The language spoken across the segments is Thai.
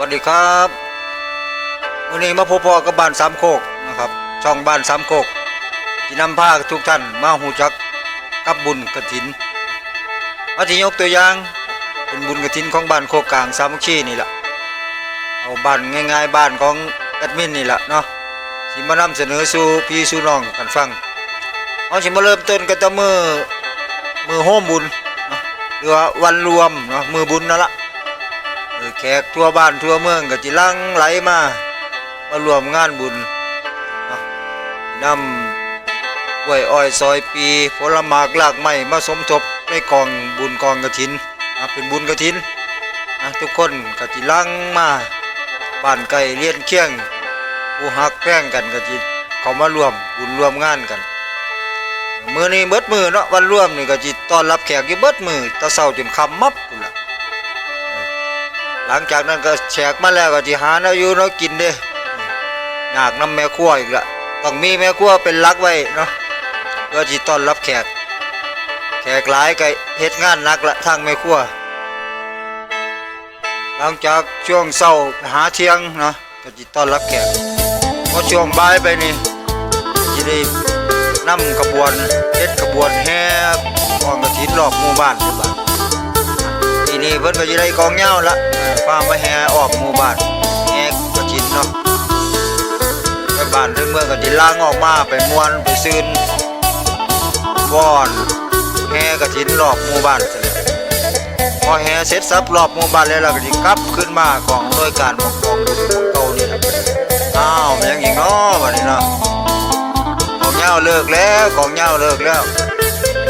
วัสดีครับวันนี้มาพบพอกับบ้านสามโคกนะครับ ช่องบ้านสามโคกที่นำพาทุกท่านมาหูจักกับบุญกระถินมาที่ยกตัวอย่างเป็นบุญกระถินของบ้านโคกกลางสามัคคีนี่แหละเอาบ้านง่าย ๆ บ้านของแอดมินนี่แหละเนาะที่มานำเสนอสู่พี่สู่น้องกันฟังเอาสิมาเริ่มต้นกันแตั้มือมือโฮมบุญเรือว่าวันรวมเนาะมือบุญนั่นละ แขกทั่วบ้านทั่วเมืองก็จิลังไหลมามารวมงานบุญนะนำกล้วยอ้อยซอยปีผลหมากลากไม้มาสมทบในกองบุญกองกระถินนะเป็นบุญกระถินนะทุกคนก็จิลังมาบ้านไก่เลี้ยนเคียงผู้หักแพงกันก็จิเขามารวมบุญรวมงานกันมือนี้เบิดมือเนาะวันรวมนี่ก็จิตอนรับแขกอยู่เบิดมือตะเศร้าจนคำมับพุ่นล่ะ หลังจากนั้นก็แฉกมาแล้วก็ที่หาเนาอยู่เนาะกินเด้อยากน้ำแม่ครัวอีกละต้องมีแม่ครัวเป็นลักไว้เนาะเพื่อที่ต้อนรับแขก แขกหลายก็เฮ็ดงานนักละทางแม่ครัวหลังจากช่วงเช้าหาเที่ยงเนาะก็จิต้อนรับแขกพอช่วงบ่ายไปนี่จะได้นำขบวนเฮ็ดขบวนแห่กองกระถินรอบหมู่บ้านหมู่บ้านที นี้เพิ่นก็จะได้กองเหย้าละเออฟ้ามาแห่ออกหมู่บ้านแห่กระชินเนาะไปบ้านถึงเมืองก็จะล่างออกมาไปมวนไปซืนฟ้อนแห่กระชินรอบหมู่บ้านเล้วพอแห่เสร็จสับรอบหมู่บ้านแล้วเราก็จะกลับขึ้นมาของหน่วยการของกองบุของเก่านี่แหละอ้าวยังอีกเนาะบัดนี้เนาะกองเหย้าเลิกแล้วกองเหย้าเลิกแล้ว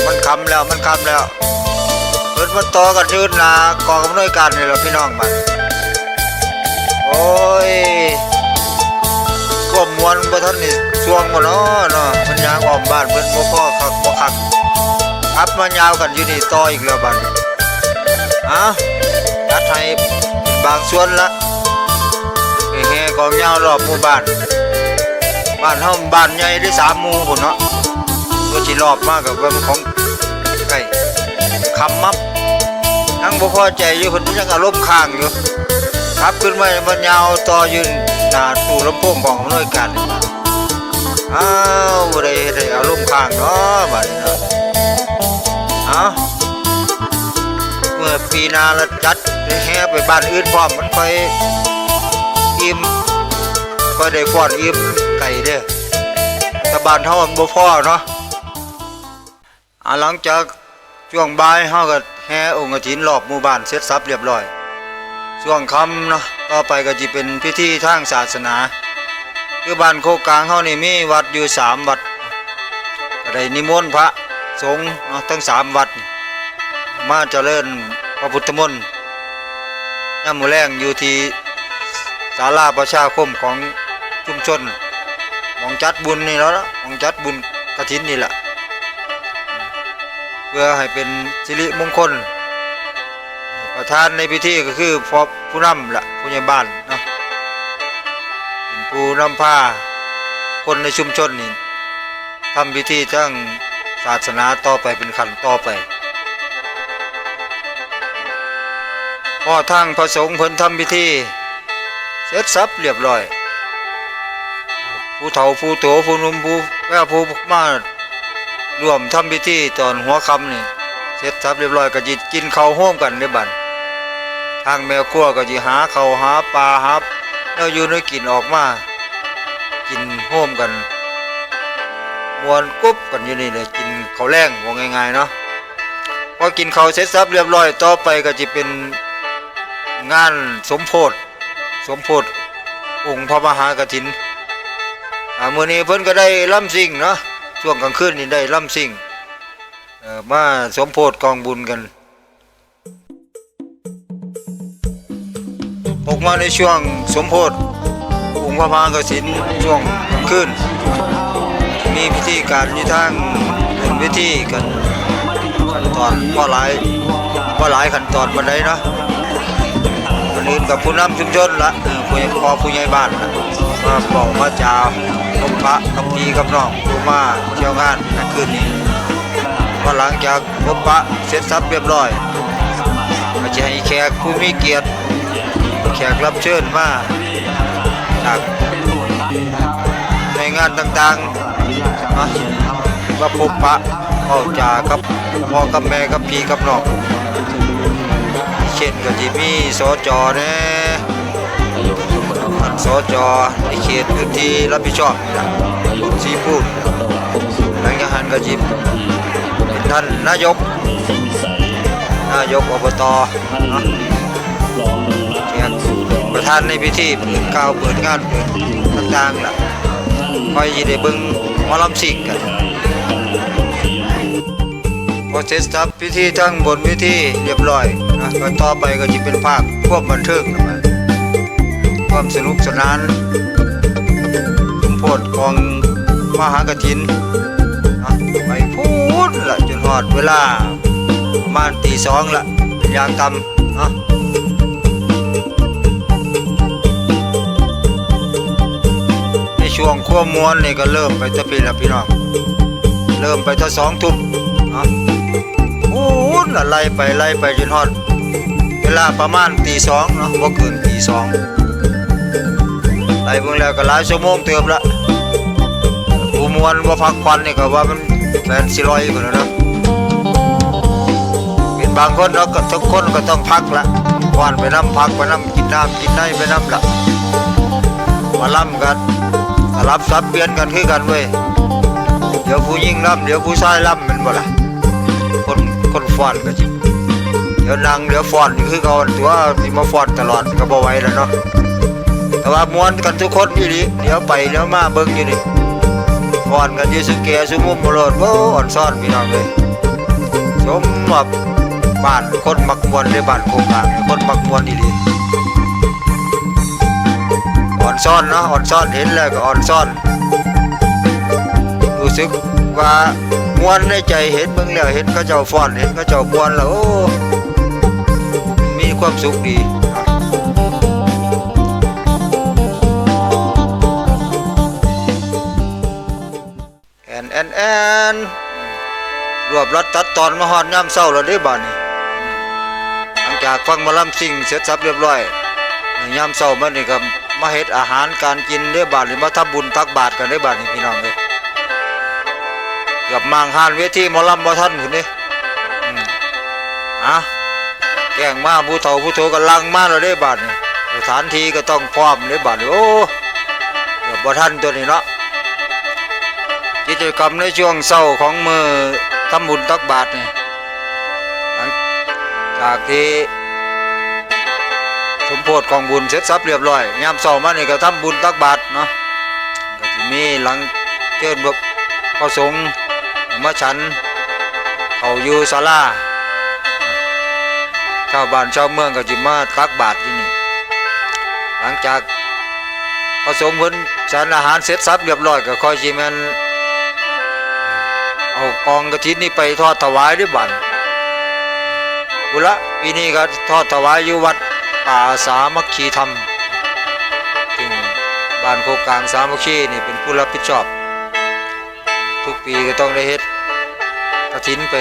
มันคำแล้วมันคำแล้ว พิ่นมาต่อกันยืนนากองอำนวยการนี่แหละพี่น้องมันโอ้ยก็มวนบ่ทันนี่ช่วงบ่เนาะเนาะมันยางออมบ้านเพิ่นบ่พอคักบ่คักอัพมายาวกันอยู่นี่ต่ออีกแล้วบัดนี้อะจัดให้บางส่วนละไปแห่กองยาวรอบหมู่บ้านบ้านเฮาบ้านใหญ่ได้สามหมู่พุ่นเนาะก็สิรอบมากกับว่ามันของไก่ คำมับนั่งบ่พอใจอยู่คนยังอารมณ์ค้างอยู่ครับขึ้นมามันยาวต่อยืนหน้าตู้ลำโพงของหน่วยการนี่มาอ้าวบ่ได้เฮ็ดให้อารมณ์ค้างเนาะบัดนี้เนาะเอาเมื่อปีนาละจัดได้แห่ไปบ้านอื่นพร้อมมันค่อยอิ่มค่อยได้ฟ้อนอิ่มไก่เด้อแต่บ้านเฮามันบ่พอเนาะอ่าหลังจาก ช่วงบ่ายเฮาก็แห่องค์กฐินรอบหมู่บ้านเสร็จสับเรียบร้อย ช่วงค่ำเนาะต่อไปก็จะเป็นพิธีทางศาสนา คือบ้านโคกลางเฮานี่มีวัดอยู่สามวัดก็ได้นิมนต์พระสงฆ์เนาะทั้งสามวัด มาเจริญพระพุทธมนต์ย่ำมือแรงอยู่ที่ศาลาประชาคมของชุมชนมองจัดบุญนี่แล้วมองจัดบุญกฐินนี่แหละ เพื่อให้เป็นสิริมงคล ประธานในพิธีก็คือพอผู้นำละผู้ใหญ่บ้านเนาะเป็นผู้นำพาคนในชุมชนนี่ทำพิธีทั้งศาสนาต่อไปเป็นขันต่อไปพอทางพระสงฆ์เพิ่นทำพิธีเสร็จสับเรียบร้อย ผู้เฒ่าผู้โตผู้หนุ่มผู้แก่ผู้มา รวมทำพิธีตอนหัวค่ำนี่เสร็จสับเรียบร้อยก็จิกินข้าวโฮมกันในบันทางแมวครัวก็จิหาเข้าหาปลาหาแล้วอยู่ในกินออกมา กินโฮมกันมวนกุ๊บกันอยู่นี่เลยกินข้าวแรงว่าง่ายๆเนาะพอกินข้าวเสร็จสับเรียบร้อยต่อไปก็จะเป็นงานสมโพธสมโพธองค์พระมหากฐินอ่ามื้อนี้เพิ่นก็ได้ล่ำซิ่งเนาะ ช่วงกลางคืนนี่ได้ล่ำซิ่งมาสมโพธิกองบุญกันออกมาในช่วงสมโพธิองค์พระมหากฐินช่วงกลางคืนมีพิธีการอยู่ทางเป็นพิธีกันขั้นตอนบ่หลายบ่หลายขั้นตอนบันไดเนาะคนอื่นกับผู้นำชุมชนละ ผู้ใหญ่พ่อผู้ใหญ่บ้านละมาบอกมาจาพบปะกับพี่กับน้องผู้มาเที่ยวงานคืนนี้พอหลังจากพบปะเสร็จสับเรียบร้อยก็จะให้แขกผู้มีเกียรติ แขกรับเชิญมาจากในงานต่างๆนะมาพบปะเข้าจากับพ่อกับแม่กับพี่กับน้องเช่นก็ที่มีสจแน่ท่ สจในเขตพื้นที่รับผิดชอบซีพูดหลังจากนั้นก็จิเป็นท่านนายก นายกอบตเนานประธานในพิธีเปิดกล่าวเปิดงานเปิดต่างๆล่ะคอยยิได้บิ่งมอลำสิงกันพอเสร็จสับพิธีทั้งบนพิธีเรียบร้อยนะต่อไปก็จะเป็นภาคควบบันทิงนะมัน ความสนุกสนานสมโพธของมหากฐินนะไปพูดละจนฮอดเวลาประมาณตีสองละเป็นยางกำนะในช่วงขั้วมวนนี่ก็เริ่มไปจะปีละพี่น้องเริ่มไปถ้าสองทุ่มนะโอ้ยน่ะไล่ไปไล่ไปจนฮอด เวลาประมาณตีสองเนาะบ่เกินตีสอง ไล่เบิ่งแล้วก็หลายชั่วโมงเติมละผู้มวนบ่าพักผ่อนนี่ก็ว่ามันแฟนสิรอยพุ่นนะเป็นบางคนเราก็ทุกคนก็ต้องพักละก่อนไปน้ำพักไปน้ำกินน้ำกินได้ไปน้ำละมาล่ำกันสลับสับเปลี่ยนกันคือกันเว้ยเดี๋ยวผู้ยิ่งล่ำเดี๋ยวผู้ชายล่ำแมันบ่ละคนคนฟอนก็จิเดี๋ยวนางเดี๋ยวฟอนนี่คือเขาตัวที่มาฟอนตลอดก็บ่ไหวแล้วเนาะ แต่ว่ามวนกันทุกคนอยู่ดีเดี๋ยวไปเดี๋ยวมาเบิ่งอยู่นี่ฟ้อนกันอยืสุเกะสุมุมบโลดโอ้อ่อนซ่อนพี่น้องเลยชมว่าบ้านคนมักมวนในบ้านโคงกลางเนี่ยคนมักมวนอีหลีอ่อนซ่อนเนาะอ่อนซ่อนเห็นแล้วก็อ่อนซ่อน รู้สึกว่ามวนในใจเห็นเบิ่งแล้วเห็นเขาเจ้าฟ้อนเห็นเขาเจ้ามวนแล้วโอ้มีความสุขดี นแอนรวบรัดตัดตอนมาฮอดย่ำเศร้าแล้วได้บ่านี่หลังจากฟังมาลำสิ่งเสร็จสับเรียบร้อยย่ำเศร้ามันนี่ก็มาเฮ็ดอาหารการกินได้บ่านี่มาทำบุญตักบาตรกันได้บ่านี่พี่น้องเอ้ยกือบมางหานเวทีมอลำบ่ทันพุ่นนี่อะแกงมาผู้เฒ่าผู้โตก็ลังมาแล้วได้บ่านี่สถานที่ก็ต้องพร้อมได้บานโอ้เกือบบ่ทันตัวนี้เนาะ กิจกรรมในช่วงเศร้าของมือทำบุญตักบาตรนี่หลังจากที่สมโพธิของบุญเสร็จสับเรียบร้อยยามเศร้ามาเนี่ก็ทำบุญตักบาตรเนาะก็จะมีหลังเชิญแบบพระสงฆ์มาฉันเขาอยู่ศาลาชาวบ้านชาวเมืองก็จะมาตักบาตรที่นี่หลังจากพระสงฆ์เพิ่นฉันอาหารเสร็จสับเรียบร้อยก็คอยสิแมน เอากองกระถินนี่ไปทอดถวายด้วยบันบุละปีนี้ก็ทอดถวายอยู่วัดป่าสามัคคีธรรมซึ่งบ้านโคกกลางสามัคคีนี่เป็นผู้รับผิดชอบ ทุกปีก็ต้องได้เฮ็ดกระถินไป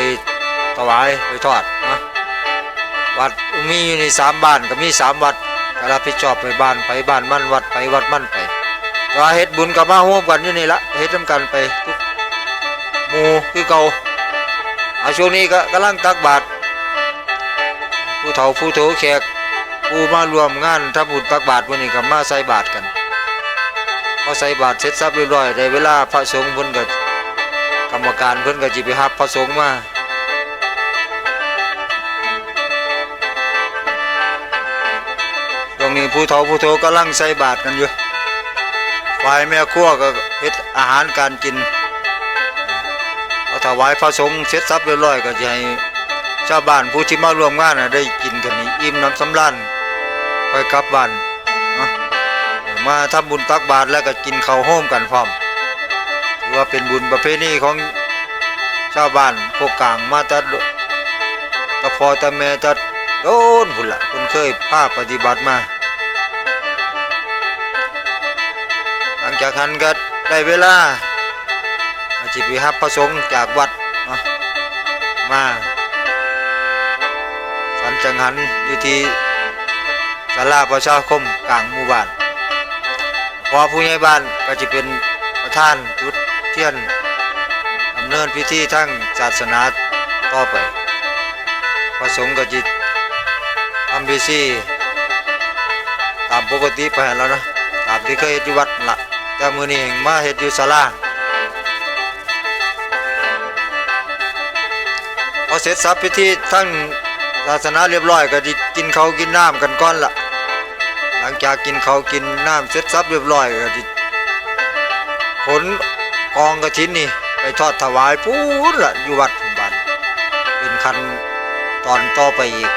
ถวายไปทอดนะวัดมีอยู่ในสามบ้านก็มีสามวัดก็รับผิดชอบไปบ้านไปบ้านมั่นวัดไปวัดมั่นไปแต่ว่าเฮ็ดบุญกับมาร่วมกันอยู่นี่ละเฮ็ดทำกันไปทุก หมูคือเก่าอาช่วงนี้ก็กำลังตักบาตรผู้เฒ่าผู้โถแขกผู้มารวมงานทำบุญตักบาตรวันนี้ก็มาใส่บาตรกันพอใส่บาตรเสร็จสับเรียบร้อยได้เวลาพระสงฆ์เพิ่นก็กรรมการเพิ่นก็จิไปรับพระสงฆ์มาตรงนี้ผู้เฒ่าผู้โถกำลังใส่บาตรกันอยู่ฝ่ายแม่ครัวก็เฮ็ดอาหารการกิน ถวายพระสงฆ์เสร็จสับเรียบร้อยก็จะให้ชาวบ้านผู้ที่มาร่วมงานนะได้กินกันนี่อิ่มน้ำสำราญไปกลับบ้านเนาะมาทำบุญตักบาตรแล้วก็กินข้าวโฮมกันพร้อมถือว่าเป็นบุญประเพณีของชาวบ้านโคกกลางมาตัดตะพอตะแม่ตัดโดนพุ่นละคุณเคยพาปฏิบัติมา หลังจากนั้นก็ได้เวลา อาจิไปรับพระสงฆ์จากวัดเนาะมาสันจังหันอยู่ที่ศาลาประชาคมกลางหมู่บ้านพอผู้ใหญ่บ้านก็จะเป็นประธานจุดเทียนดำเนินพิธีทั้งศาสนาต่อไป พระสงฆ์ก็จิทำพิธีตามปกติไปแล้วนะตามที่เคยเฮ็ดอยู่วัดละแต่มื้อนี้มาเฮ็ดอยู่ศาลา เสร็จสับพิธีทั้งศาสนาเรียบร้อยก็จะกินเขากินน้ำกันก่อนละหลังจากกินเขากินน้ำเสร็จสับเรียบร้อยก็จะขนกองกระถินนี่ไปทอดถวายพูนละอยู่วัดพุ่นบ้านเป็นคันตอนต่อไปอีก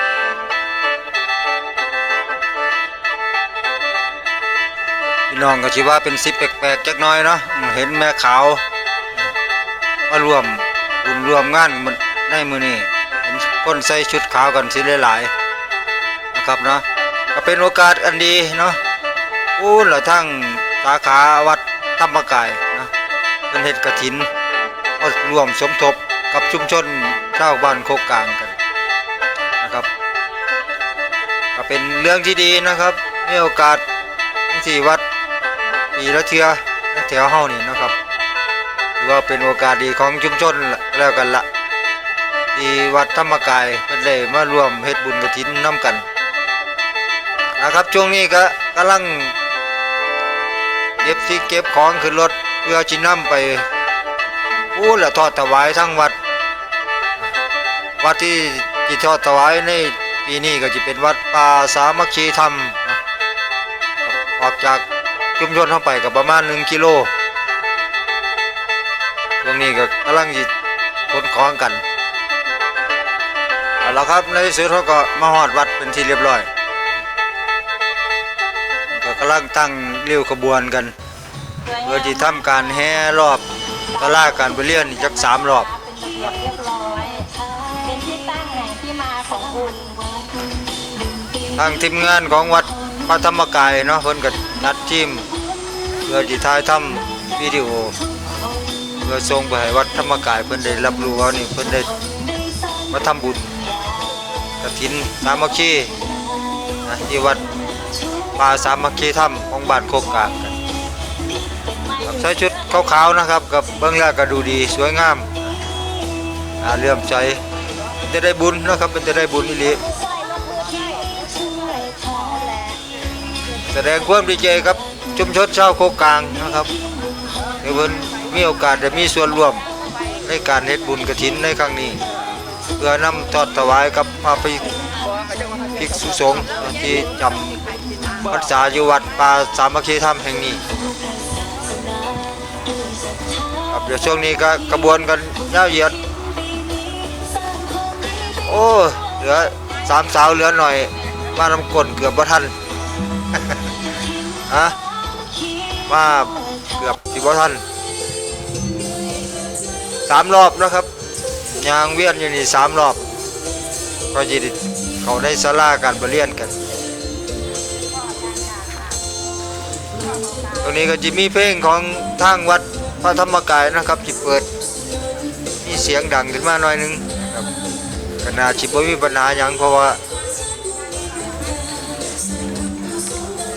พี่น้องก็ชิว่าเป็นสิบแปลกๆจักน้อยเนาะเห็นแม่ขาวมาร่วมบุญร่วมงานมัน ในมือนี้เห็นคนใส่ชุดขาวกันสิหลายๆนะครับเนาะก็เป็นโอกาสอันดีเนาะอู้หละทั้งสาขาวัดธรรมกายนะเป็นเฮ็ดกระถินมารวมสมทบกับชุมชนชาวบ้านโคกกลางกันนะครับ ก็เป็นเรื่องที่ดีนะครับมีโอกาสทั้งสี่วัดปีละเทือในแถวเฮานี่นะครับถือว่าเป็นโอกาสดีของชุมชนแล้วกันละ ที่วัดธรรมกายเป็นได้มาร่วมเฮ็ดบุญกฐินน้ำกันนะครับช่วงนี้ก็กำลังเก็บที่เก็บของขึ้นรถเพื่อจินํไปพูดละทอดถวายทั้งวัด วัดที่จิทอดถวายในปีนี้ก็จะเป็นวัดป่าสามัคคีธรรมออกจากชุมชนเข้าไปกับประมาณหนึ่งกิโลช่วงนี้ก็กำลังจิขนของกัน เอาละครับในที่สุดเขาก็มาหอดวัดเป็นที่เรียบร้อย ก็กำลังตั้งเลี้ยวขบวนกัน เพื่อที่ทำการแห่รอบตลาดการไปเรียนอีกจักสามรอบทางทางทีมงานของวัดพระธรรมกายเนาะเพิ่นก็นัดทีมเพื่อที่ถ่ายทำวิดีโอเพื่อส่งไปให้วัดธรรมกายเพิ่นได้รับรู้ว่านี่เพิ่นได้มาทำบุญ กฐินสามัคคีนะที่วัดป่าสามัคคีธรรมของบ้านโคกกลางกันครับใส่ชุดขาวๆนะครับ กับเบื้องแรกก็ดูดีสวยงามเลื่อมใจจะได้บุญนะครับเป็นจะได้บุญอีหลีแสดงความดีใจครับชุมชนชาวโคกกลางนะครับเดี๋ยวเพิ่นมีโอกาสได้มีส่วนร่วมในการเฮ็ดบุญกฐินในครั้งนี้ พื่อนำทอดถวายกับพระภิกภิกษุสงฆ์ที่จำพรรษาอยู่วัดป่าสามัคคีธรรมแห่งนี้ครับเดี๋ยวช่วงนี้ก็กระบวนกันยาวเหยียด โอ้เหลือสามสาวเหลือหน่อยมานำกลเกือบบ่ทันฮะมาเกือบสิบ่ทันสามรอบนะครับ ยางเวียนอยู่นี่สามรอบ ก็จะได้เขาได้สลาการปรเรียนกัน ตรงนี้ก็จะมีเพลงของทางวัดพระธรรมกายนะครับที่เปิด มีเสียงดังขึ้นมาหน่อยนึงครับขนาดชิบ่มีปัญหาหยังเพราะว่า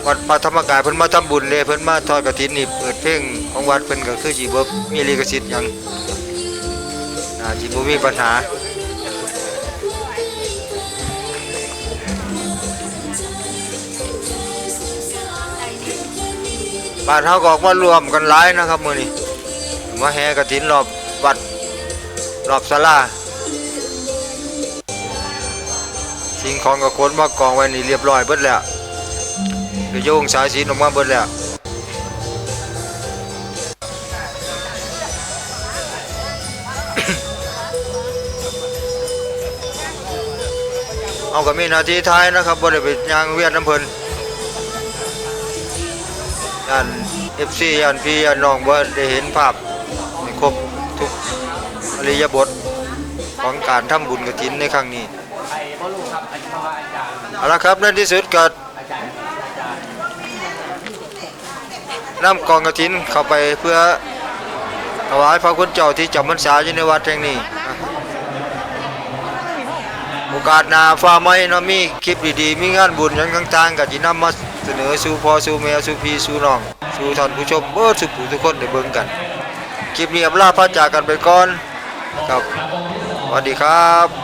วัดพระธรรมกายเพิ่นมาทำบุญเลยเพิ่นมาทอดกฐินนี่เปิดเพลงของวัดเพิ่นก็คือสิบมีลิขสิทธิ์หยัง น่าสิบ่มีปัญหาบ้านเฮาก็ออกมารวมกันหลายนะครับมื้อนี้มาแห่กฐินรอบวัดรอบศาลาสิ่งของก็ขนมากองไว้นี่เรียบร้อยเบิดแล้วเดี๋ยวโยงสายสีนออกมาเบิดแล้ว เอาก็มีนาทีท้ายนะครับบ่ได้ไปยางเวียดน้ำเพลินยันเอฟซียันพี่ยันน้องบ่ได้เห็นภาพในครบทุกอริยบทของการทำบุญกฐินในครั้งนี้เอาละครับในที่สุดก็นำกองกฐินเข้าไปเพื่อถวายพระคุณเจ้าที่จำพรรษาอยู่ในวัดแห่งนี้ อกาสหน้าฟ้าไม่เนาะมีคลิปดีๆ มีงานบุญยังต่างๆกับจีนำมาเสนอสู่พ่อสู่แม่สู่พี่สู่น้องสู่ท่านผู้ชมเบิดสู่ผู้ทุกคนได้เบิ่งกัน คลิปนี้อำลาพระจากกันไปก่อนครับสวัสดีครับ